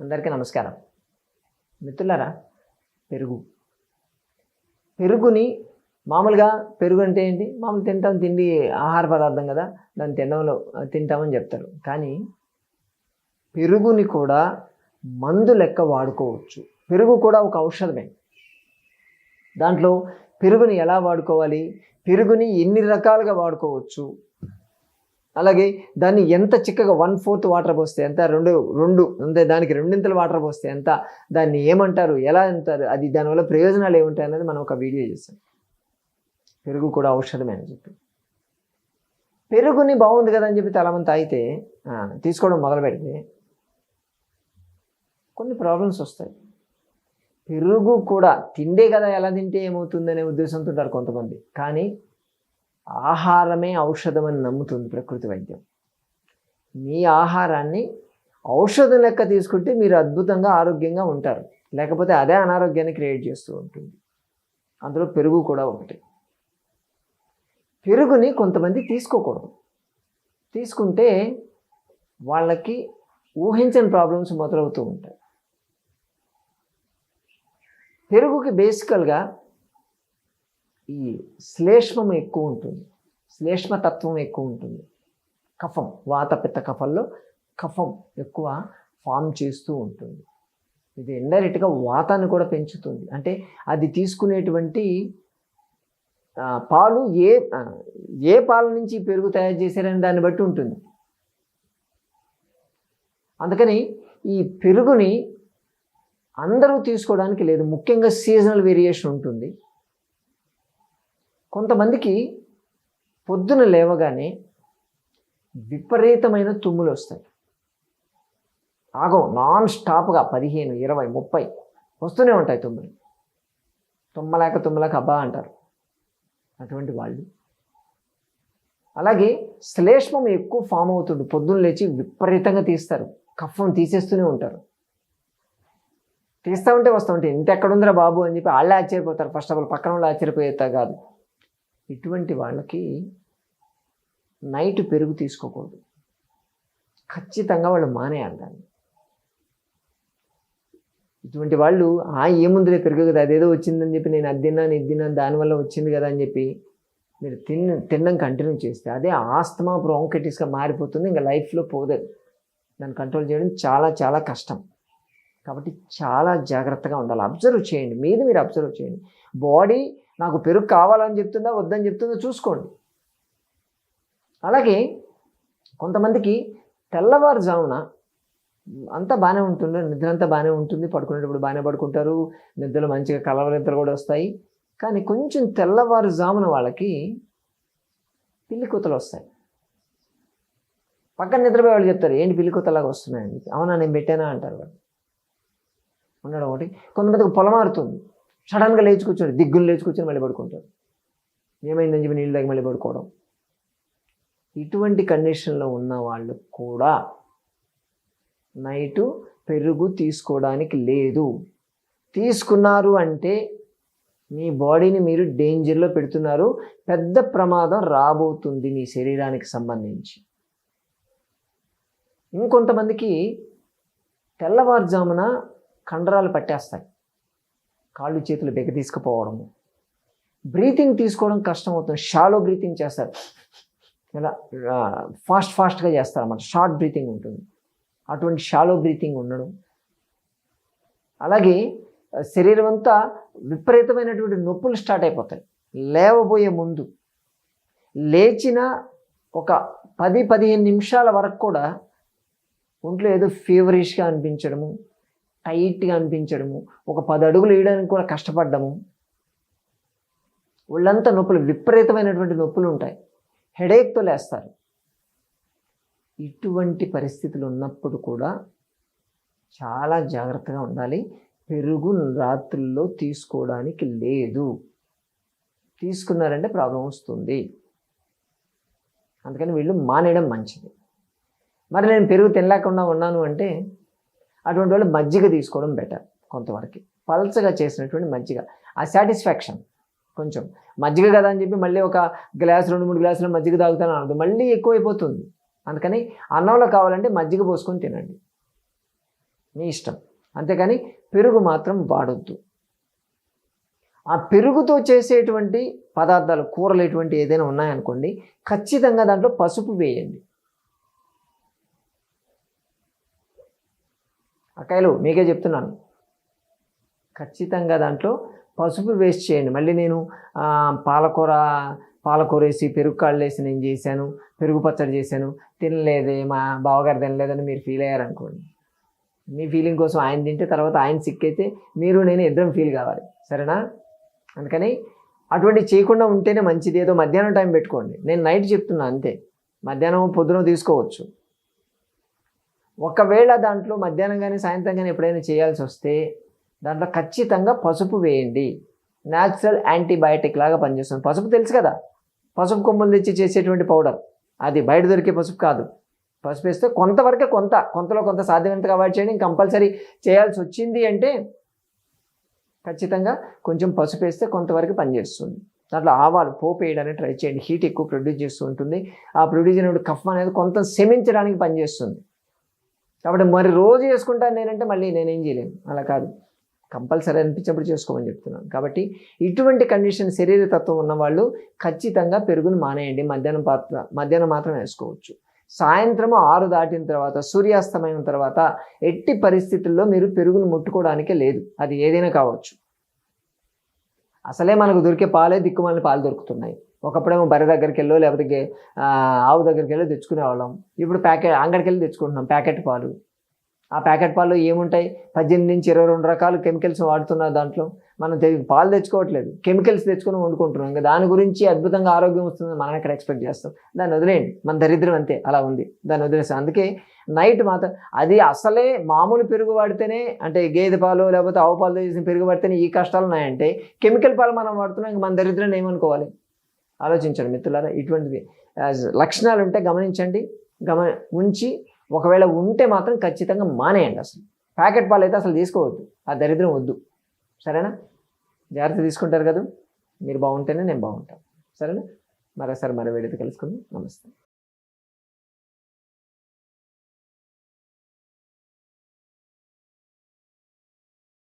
అందరికీ నమస్కారం. మిత్రులారా పెరుగు. పెరుగుని మామూలుగా పెరుగు అంటే ఏంటి? మామూలు తింటాం తిండి ఆహార పదార్థం కదా దాన్ని తినడంలో తింటామని చెప్తారు. కానీ పెరుగుని కూడా మందు లెక్క వాడుకోవచ్చు. పెరుగు కూడా ఒక ఔషధమే. దాంట్లో పెరుగుని ఎలా వాడుకోవాలి? పెరుగుని ఎన్ని రకాలుగా వాడుకోవచ్చు? అలాగే దాన్ని ఎంత చిక్కగా వన్ ఫోర్త్ వాటర్ పోస్తే ఎంత? రెండు రెండు. అంటే దానికి రెండింతలు వాటర్ పోస్తే ఎంత? దాన్ని ఏమంటారు? ఎలా అంటారు? అది దానివల్ల ప్రయోజనాలు ఏముంటాయి అనేది మనం ఒక వీడియో చేస్తాం. పెరుగు కూడా ఔషధమే అని చెప్పి. పెరుగుని బాగుంది కదా అని చెప్పి చాలామంది తాగితే తీసుకోవడం మొదలు పెడితే కొన్ని ప్రాబ్లమ్స్ వస్తాయి. పెరుగు కూడా తిండే కదా ఎలా తింటే ఏమవుతుందనే ఉద్దేశంతో ఉంటారు కొంతమంది. కానీ ఆహారమే ఔషధం అని నమ్ముతుంది ప్రకృతి వైద్యం. మీ ఆహారాన్ని ఔషధం లెక్క తీసుకుంటే మీరు అద్భుతంగా ఆరోగ్యంగా ఉంటారు. లేకపోతే అదే అనారోగ్యాన్ని క్రియేట్ చేస్తూ ఉంటుంది. అందులో పెరుగు కూడా ఒకటి. పెరుగుని కొంతమంది తీసుకోకూడదు. తీసుకుంటే వాళ్ళకి ఊహించని ప్రాబ్లమ్స్ మొదలవుతూ ఉంటాయి. పెరుగుకి బేసికల్గా ఈ శ్లేష్మం ఎక్కువ ఉంటుంది. శ్లేష్మ తత్వం ఎక్కువ ఉంటుంది. కఫం వాత పిత్త కఫంలో కఫం ఎక్కువ ఫామ్ చేస్తూ ఉంటుంది. ఇది ఇండైరెక్ట్గా వాతాన్ని కూడా పెంచుతుంది. అంటే అది తీసుకునేటువంటి పాలు ఏ ఏ పాల నుంచి పెరుగు తయారు చేశారని దాన్ని బట్టి ఉంటుంది. అందుకని ఈ పెరుగుని అందరూ తీసుకోవడానికి లేదు. ముఖ్యంగా సీజనల్ వేరియేషన్ ఉంటుంది. కొంతమందికి పొద్దున లేవగానే విపరీతమైన తుమ్ములు వస్తాయి. ఆగవు నాన్ స్టాప్గా పదిహేను ఇరవై ముప్పై వస్తూనే ఉంటాయి తుమ్ములు. తుమ్మలేక తుమ్మలేక అబ్బా అంటారు అటువంటి వాళ్ళు. అలాగే శ్లేష్మం ఎక్కువ ఫామ్ అవుతుంది పొద్దున్న లేచి విపరీతంగా తీస్తారు. కఫం తీసేస్తూనే ఉంటారు. తీస్తూ ఉంటే వస్తూ ఉంటే ఇంత ఎక్కడుందిరా బాబు అని చెప్పి వాళ్ళే ఆశ్చర్యపోతారు. ఫస్ట్ ఆఫ్ ఆల్ పక్కన వాళ్ళు ఆశ్చర్యపోయేస్తా కాదు. ఇటువంటి వాళ్ళకి నైట్ పెరుగు తీసుకోకూడదు. ఖచ్చితంగా వాళ్ళు మానేయాలి దాన్ని ఇటువంటి వాళ్ళు ఆ ఏముందిలే పెరుగు కదా అదేదో వచ్చిందని చెప్పి నేను అది తిన్నాను ఇది తిన్నాను దానివల్ల వచ్చింది కదా అని చెప్పి మీరు తిన్న తినడం కంటిన్యూ చేస్తే అదే ఆస్తమా బ్రోంకైటిస్గా మారిపోతుంది ఇంకా లైఫ్లో పోలేదు దాన్ని కంట్రోల్ చేయడం చాలా చాలా కష్టం. కాబట్టి చాలా జాగ్రత్తగా ఉండాలి. అబ్జర్వ్ చేయండి. మీద మీరు అబ్జర్వ్ చేయండి. బాడీ నాకు పెరుగు కావాలని చెప్తుందా వద్దని చెప్తుందా చూసుకోండి. అలాగే కొంతమందికి తెల్లవారుజామున అంతా బాగానే ఉంటుంది నిద్ర అంతా బాగానే ఉంటుంది పడుకునేటప్పుడు బాగానే పడుకుంటారు నిద్రలో మంచిగా కలవలింతలు కూడా వస్తాయి. కానీ కొంచెం తెల్లవారుజామున వాళ్ళకి పిల్లి కూతలు వస్తాయి. పక్కన నిద్రపోయే వాళ్ళు చెప్తారు ఏంటి పిల్లి కూతలాగా వస్తున్నాయని? అవునా నేను పెట్టానా అంటారు వాళ్ళు. ఉండడం ఒకటి. కొంతమందికి పొలమారుతుంది. సడన్గా లేచి కూర్చోండి దిగ్గులు లేచి కూర్చొని మళ్ళీ పడుకుంటారు ఏమైందని చెప్పి నీళ్ళు తాగి మళ్ళీ పడుకోవడం. ఇటువంటి కండిషన్లో ఉన్న వాళ్ళు కూడా నైటు పెరుగు తీసుకోవడానికి లేదు. తీసుకున్నారు అంటే మీ బాడీని మీరు డేంజర్లో పెడుతున్నారు. పెద్ద ప్రమాదం రాబోతుంది మీ శరీరానికి సంబంధించి. ఇంకొంతమందికి తెల్లవారుజామున కండరాలు పట్టేస్తాయి. కాళ్ళు చేతులు బెగ తీసుకుపోవడము. బ్రీతింగ్ తీసుకోవడం కష్టం అవుతుంది షాలో బ్రీతింగ్ చేస్తారు. ఇలా ఫాస్ట్ ఫాస్ట్గా చేస్తారన్నమాట. షార్ట్ బ్రీతింగ్ ఉంటుంది. అటువంటి షాలో బ్రీతింగ్ ఉండడం. అలాగే శరీరం అంతా విపరీతమైనటువంటి నొప్పులు స్టార్ట్ అయిపోతాయి. లేవబోయే ముందు. లేచిన ఒక పది పదిహేను నిమిషాల వరకు కూడా ఒంట్లో ఏదో ఫీవరిష్గా అనిపించడము. టైట్గా అనిపించడము. ఒక పది అడుగులు వేయడానికి కూడా కష్టపడ్డము. ఒళ్ళంతా నొప్పులు విపరీతమైనటువంటి నొప్పులు ఉంటాయి. హెడేక్తో లేస్తారు. ఇటువంటి పరిస్థితులు ఉన్నప్పుడు కూడా చాలా జాగ్రత్తగా ఉండాలి. పెరుగు రాత్రుల్లో తీసుకోవడానికి లేదు. తీసుకున్నారంటే ప్రాబ్లం వస్తుంది. అందుకని వీళ్ళు మానేయడం మంచిది. మరి నేను పెరుగు తినలేకుండా ఉన్నాను అంటే అటువంటి వాళ్ళు మజ్జిగ తీసుకోవడం బెటర్ కొంతవరకు. పల్చగా చేసినటువంటి మజ్జిగ. ఆ సాటిస్ఫాక్షన్ కొంచెం మజ్జిగ కదా అని చెప్పి మళ్ళీ ఒక గ్లాస్ రెండు మూడు గ్లాసులు మజ్జిగ తాగుతాను అనదు మళ్ళీ ఎక్కువైపోతుంది. అందుకని అన్నంలో కావాలంటే మజ్జిగ పోసుకొని తినండి. మీ ఇష్టం. అంతేకాని పెరుగు మాత్రం వాడొద్దు. ఆ పెరుగుతో చేసేటువంటి పదార్థాలు కూరలు ఎటువంటి ఏదైనా ఉన్నాయనుకోండి ఖచ్చితంగా దాంట్లో పసుపు వేయండి. అక్కాయలు మీకే చెప్తున్నాను. ఖచ్చితంగా దాంట్లో పసుపు వేస్ట్ చేయండి. మళ్ళీ నేను పాలకూర పాలకూర వేసి పెరుగు కాళ్ళు వేసి నేను చేశాను పెరుగు పచ్చడి చేశాను. తినలేదే మా బావగారు తినలేదని మీరు ఫీల్ అయ్యారనుకోండి. మీ ఫీలింగ్ కోసం ఆయన తింటే తర్వాత ఆయన సిక్ అయితే మీరు నేను ఇద్దరం ఫీల్ కావాలి. సరేనా? అందుకని అటువంటి చేయకుండా ఉంటేనే మంచిది. ఏదో మధ్యాహ్నం టైం పెట్టుకోండి. నేను నైట్ చెప్తున్నా అంతే. మధ్యాహ్నం పొద్దున తీసుకోవచ్చు. ఒకవేళ దాంట్లో మధ్యాహ్నం కానీ సాయంత్రం కానీ ఎప్పుడైనా చేయాల్సి వస్తే దాంట్లో ఖచ్చితంగా పసుపు వేయండి. న్యాచురల్ యాంటీబయాటిక్ లాగా పనిచేస్తుంది. పసుపు తెలుసు కదా? పసుపు కొమ్మలు తెచ్చి చేసేటువంటి పౌడర్ అది బయట దొరికే పసుపు కాదు. పసుపు వేస్తే కొంతవరకే కొంత. కొంతలో కొంత సాధ్యమైనంతగా అవాయిడ్ చేయండి. కంపల్సరీ చేయాల్సి వచ్చింది అంటే ఖచ్చితంగా కొంచెం పసుపు వేస్తే కొంతవరకు పనిచేస్తుంది. దాంట్లో ఆవాలు పోపు వేయడానికి ట్రై చేయండి. హీట్ ఎక్కువ ప్రొడ్యూస్ చేస్తూ ఉంటుంది. ఆ ప్రొడ్యూస్ అయినప్పుడు కఫ్ అనేది కొంత శమించడానికి పనిచేస్తుంది. కాబట్టి మరి రోజు చేసుకుంటాను నేనంటే మళ్ళీ నేనేం చేయలేను. అలా కాదు. కంపల్సరీ అనిపించినప్పుడు చేసుకోమని చెప్తున్నాను. కాబట్టి ఇటువంటి కండిషన్ శరీర తత్వం ఉన్న వాళ్ళు ఖచ్చితంగా పెరుగును మానేయండి. మధ్యాహ్నం పాత్ర మధ్యాహ్నం మాత్రం వేసుకోవచ్చు. సాయంత్రం ఆరు దాటిన తర్వాత సూర్యాస్తమయం తర్వాత ఎట్టి పరిస్థితుల్లో మీరు పెరుగును ముట్టుకోవడానికే లేదు. అది ఏదైనా కావచ్చు. అసలే మనకు దొరికే పాలే దిక్కుమాలిన పాలు దొరుకుతున్నాయి. ఒకప్పుడేమో బర్రె దగ్గరికి వెళ్ళో లేకపోతే ఆవు దగ్గరికి వెళ్ళి తెచ్చుకునేవాళ్ళం. ఇప్పుడు ప్యాకెట్ అంగడికి వెళ్ళి తెచ్చుకుంటున్నాం ప్యాకెట్ పాలు. ఆ ప్యాకెట్ పాలు ఏముంటాయి? పద్దెనిమిది నుంచి ఇరవై రెండు రకాల కెమికల్స్ వాడుతున్నారు దాంట్లో. మనం పాలు తెచ్చుకోవట్లేదు. కెమికల్స్ తెచ్చుకొని వండుకుంటున్నాం. ఇంకా దాని గురించి అద్భుతంగా ఆరోగ్యం వస్తుంది మనం ఎక్కడ ఎక్స్పెక్ట్ చేస్తాం. దాన్ని వదిలేయండి. మన దరిద్రం అంతే అలా ఉంది. దాన్ని వదిలేస్తాం. అందుకే నైట్ మాత్రం అది అసలే మామూలు పెరుగు వాడితేనే అంటే గేదె పాలు లేకపోతే ఆవు పాలు చేసిన పెరుగు వాడితేనే ఈ కష్టాలు ఉన్నాయంటే కెమికల్ పాలు మనం వాడుతున్నాం ఇంక మన దరిద్రాన్ని ఏమనుకోవాలి? ఆలోచించండి మిత్రులారా ఇటువంటిది. లక్షణాలు ఉంటే గమనించండి గమ ఉంచి ఒకవేళ ఉంటే మాత్రం ఖచ్చితంగా మానేయండి అసలు. ప్యాకెట్ పాలు అయితే అసలు తీసుకోవద్దు ఆ దరిద్రం వద్దు. సరేనా? జాగ్రత్త తీసుకుంటారు కదా మీరు బాగుంటేనే నేను బాగుంటాను సరేనా? మరోసారి మరో వేడితో కలుసుకుందాం. నమస్తే.